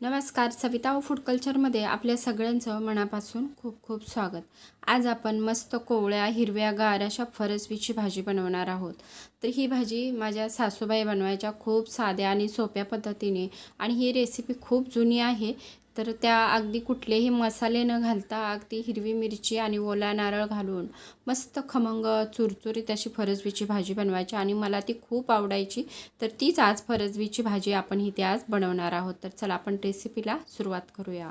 नमस्कार सविता व फूड कल्चरमध्ये आपल्या सगळ्यांचं मनापासून खूप खूप स्वागत. आज आपण मस्त कोवळ्या हिरव्यागार अशा फरसबीची भाजी बनवणार आहोत. तर ही भाजी माझ्या सासूबाई बनवायच्या खूप साध्या आणि सोप्या पद्धतीने आणि ही रेसिपी खूप जुनी आहे. तर त्या अगदी कुठलेही मसाले न घालता अगदी हिरवी मिरची आणि ओला नारळ घालून मस्त खमंग चुरचुरीत अशी फरसबीची भाजी बनवायची आणि मला ती खूप आवडायची. तर तीच आज फरसबीची भाजी आपण इथे आज बनवणार आहोत. तर चला आपण रेसिपीला सुरुवात करूया.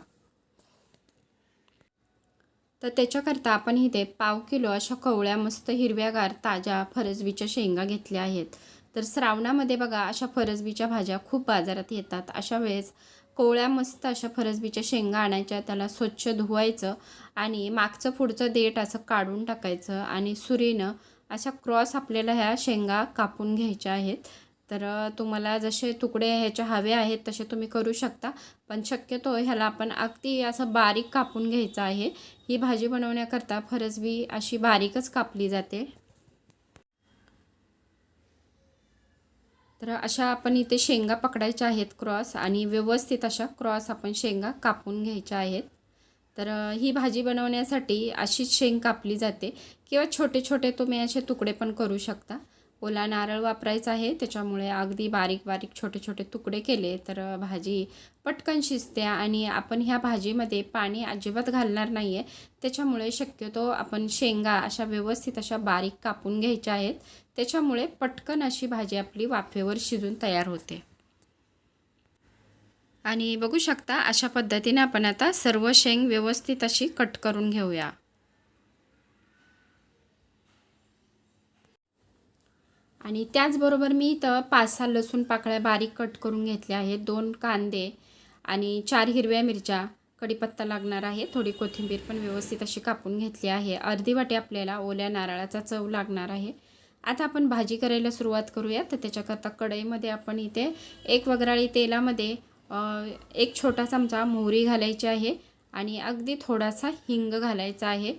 तर त्याच्याकरता आपण इथे पाव किलो अशा कवळ्या मस्त हिरव्यागार ताज्या फरसबीच्या शेंगा घेतल्या आहेत. तर श्रावणामध्ये बघा अशा फरसबीच्या भाज्या खूप बाजारात येतात. अशा वेळेस कोवळ्या मस्त अशा फरसबीच्या शेंगा आणायच्या त्याला स्वच्छ धुवायचं आणि मागचं पुढचं देठ असं काढून टाकायचं आणि सुरीनं अशा क्रॉस आपल्याला ह्या शेंगा कापून घ्यायच्या आहेत. तर तुम्हाला जसे तुकडे ह्याचे हवे आहेत तसे तुम्ही करू शकता. पण शक्यतो ह्याला आपण अगदी असं बारीक कापून घ्यायचं आहे. ही भाजी बनवण्याकरता फरसबी अशी बारीकच कापली जाते. तर अशा आपण इथे शेंगा पकडायच्या आहेत क्रॉस आणि व्यवस्थित अशा क्रॉस आपण शेंगा कापून घ्यायच्या आहेत. तर ही भाजी बनवण्यासाठी अशीच शेंग कापली जाते किंवा छोटे छोटे तुम्ही असे तुकडे पण करू शकता. ओला नारळ वापरायचा आहे. त्याच्यामुळे अगदी बारीक बारीक छोटे छोटे तुकडे केले तर भाजी पटकन शिजते आणि आपण ह्या भाजीमध्ये पाणी अजिबात घालणार नाही आहे त्याच्यामुळे शक्यतो आपण शेंगा अशा व्यवस्थित अशा बारीक कापून घ्यायच्या आहेत. त्याच्यामुळे पटकन अशी भाजी आपली वाफेवर शिजून तयार होते. आणि बघू शकता अशा पद्धतीने आपण आता सर्व शेंग व्यवस्थित अशी कट करून घेऊया. आणि त्याचबरोबर मी इथं पाच सहा लसूण पाकळ्या बारीक कट करून घेतल्या आहेत दोन कांदे आणि चार हिरव्या मिरच्या कढीपत्ता लागणार आहे थोडी कोथिंबीर पण व्यवस्थित अशी कापून घेतली आहे. अर्धी वाटी आपल्याला ओल्या नारळाचा चव लागणार आहे. आता आपण भाजी करायला सुरुवात करूया. तर त्याच्याकरता कढईमध्ये आपण इथे एक वगराळी तेलामध्ये एक छोटा चमचा मोहरी घालायची आहे आणि अगदी थोडासा हिंग घालायचा आहे.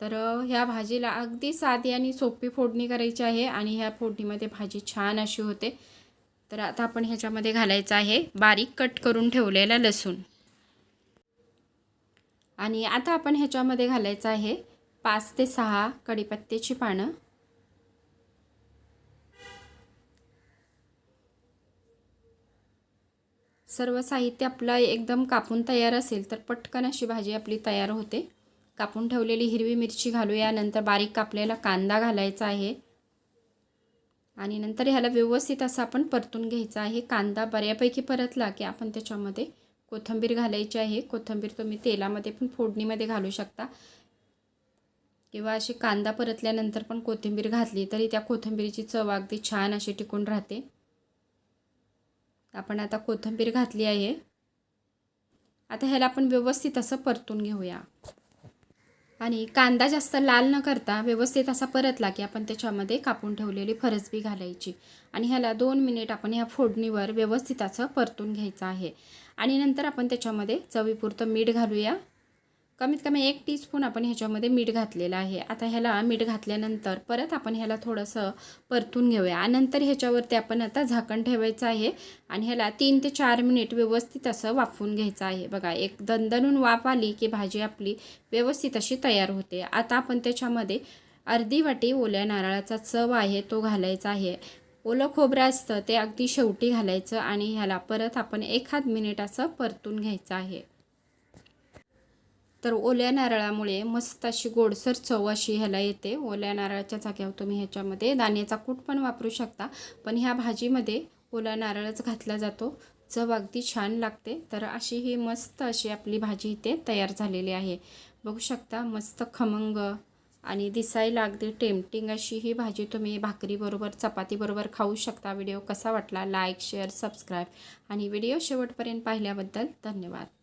तर ह्या भाजीला अगदी साधी आणि सोपी फोडणी करायची आहे आणि ह्या फोडणीमध्ये भाजी छान अशी होते. तर आता आपण ह्याच्यामध्ये घालायचं आहे बारीक कट करून ठेवलेला लसूण. आणि आता आपण ह्याच्यामध्ये घालायचं आहे पाच ते सहा कढीपत्त्याची पानं. सर्व साहित्य आपलं एकदम कापून तयार असेल तर पटकन अशी भाजी आपली तयार होते. कापून ठेवलेली हिरवी मिरची घालूया. नंतर बारीक कापलेला कांदा घालायचा आहे. आणि नंतर ह्याला व्यवस्थित असं आपण परतून घ्यायचा आहे. कांदा बऱ्यापैकी परतला की आपण त्याच्यामध्ये कोथिंबीर घालायची आहे. कोथिंबीर तुम्ही तेलामध्ये पण फोडणीमध्ये घालू शकता. किंवा अशी कांदा परतल्यानंतर पण कोथिंबीर घातली तरी त्या कोथिंबीरीची चव अगदी छान अशी टिकून राहते. आपण आता कोथिंबीर घातली आहे. आता ह्याला आपण व्यवस्थित असं परतून घेऊया. आणि कांदा जास्त लाल न करता व्यवस्थित असा परतला की आपण त्याच्यामध्ये कापून ठेवलेली फरसबी घालायची. आणि ह्याला दोन मिनिट आपण ह्या फोडणीवर व्यवस्थित असं परतून घ्यायचं आहे. आणि नंतर आपण त्याच्यामध्ये चवीपुरतं मीठ घालूया. कमीत कमी एक टीस्पून आपण ह्याच्यामध्ये मीठ घातलेलं आहे. आता ह्याला मीठ घातल्यानंतर परत आपण ह्याला थोडंसं परतून घेऊया. आणि नंतर ह्याच्यावरती आपण आता झाकण ठेवायचं आहे आणि ह्याला तीन ते चार मिनिट व्यवस्थित असं वाफवून घ्यायचं आहे. बघा एक दणदणून वाफ आली की भाजी आपली व्यवस्थित अशी तयार होते. आता आपण त्याच्यामध्ये अर्धी वाटी ओल्या नारळाचा चव आहे तो घालायचा आहे. ओलं खोबरं असतं ते अगदी शेवटी घालायचं आणि ह्याला परत आपण एखाद मिनिट असं परतून घ्यायचं आहे. तर ओल्या नारळामुळे मस्त अशी गोडसर चव अशी ह्याला येते. ओल्या नारळाच्या जाग्यावर तुम्ही ह्याच्यामध्ये दाण्याचा कूट पण वापरू शकता. पण ह्या भाजीमध्ये ओला नारळच घातला जातो. चव अगदी छान लागते. तर अशी ही मस्त अशी आपली भाजी इथे तयार झालेली आहे. बघू शकता मस्त खमंग आणि दिसायला अगदी टेम्पटिंग अशी ही भाजी तुम्ही भाकरीबरोबर चपातीबरोबर खाऊ शकता. व्हिडिओ कसा वाटला? लाईक शेअर सबस्क्राईब आणि व्हिडिओ शेवटपर्यंत पाहिल्याबद्दल धन्यवाद.